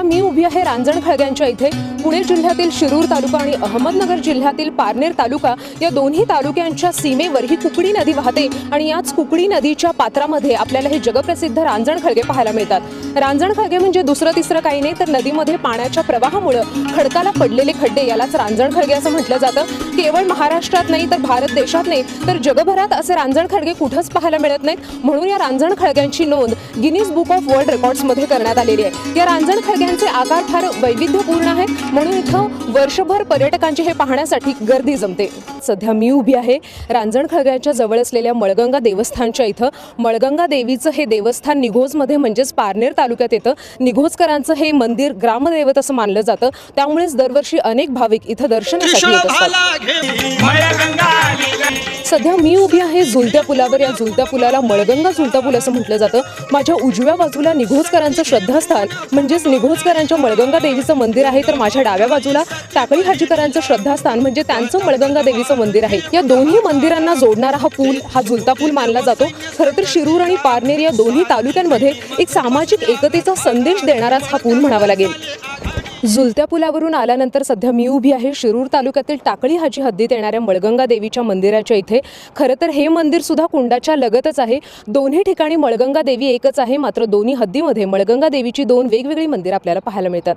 सध्या मी उभी आहे रांजण खळग्यांच्या इथे. पुणे जिल्ह्यातील शिरूर तालुका आणि अहमदनगर जिल्ह्यातील पारनेर तालुका या दोन्ही तालुक्यांच्या सीमेवर ही कुकडी नदी वाहते आणि याच कुकडी नदीच्या पात्रामध्ये आपल्याला हे जगप्रसिद्ध रांजण खळगे पाहायला मिळतात. रांजण खळगे म्हणजे दुसरं तिसरं काही नाही तर नदीमध्ये पाण्याच्या प्रवाहामुळं खडकाला पडलेले खड्डे यालाच रांजण खळगे असं म्हटलं जातं. केवळ महाराष्ट्रात नाही तर भारत देशात नाही तर जगभरात असे रांजण खळगे कुठंच पाहायला मिळत नाहीत. म्हणून या रांजण खळग्यांची नोंद गिनीज बुक ऑफ वर्ल्ड रेकॉर्ड्समध्ये करण्यात आलेली आहे. या रांजण खळग्यांचे आकार फार वैविध्यपूर्ण आहेत. म्हणून इथं वर्षभर पर्यटकांची हे पाहण्यासाठी गर्दी जमते. सध्या मी उभी आहे रांजण खळग्याच्या जवळ असलेल्या मळगंगा देवस्थानच्या इथं. मळगंगा देवीचं हे देवस्थान निघोजमध्ये म्हणजेच पारनेर तालुक्यात येतं. निघोजकरांचं हे मंदिर ग्रामदैवत असं मानलं जातं. त्यामुळेच दरवर्षी अनेक भाविक इथं दर्शनासाठी येत असतात. सध्या मी उभी आहे झुलत्या पुलावर. या झुलत्या पुलाला मळगंगा झुलता पूल असं म्हटलं जातं. माझ्या उजव्या बाजूला निघोजकरांचं श्रद्धास्थान म्हणजेच निघोजकरांच्या मळगंगा देवीचं मंदिर आहे तर माझ्या डाव्या बाजूला टाकळी हाजीकरांचं श्रद्धास्थान म्हणजे त्यांचं मळगंगा देवीचं मंदिर आहे. या दोन्ही मंदिरांना जोडणारा हा पूल हा झुलता पूल मानला जातो. खरं तर शिरूर आणि पारनेर या दोन्ही तालुक्यांमध्ये एक सामाजिक एकतेचा संदेश देणाराच हा पूल म्हणावा लागेल. झुलत्या पुलावरून आल्यानंतर सध्या मी उभी आहे. शिरूर तालुक्यातील टाकळी हाजी हद्दीत येणाऱ्या मळगंगा देवीच्या मंदिराच्या इथे. खरं तर हे मंदिर सुद्धा कुंडाच्या लगतच आहे. दोन्ही ठिकाणी मळगंगा देवी एकच आहे. मात्र दोन्ही हद्दीमध्ये मळगंगा देवीची दोन वेगवेगळी मंदिरं आपल्याला पाहायला मिळतात.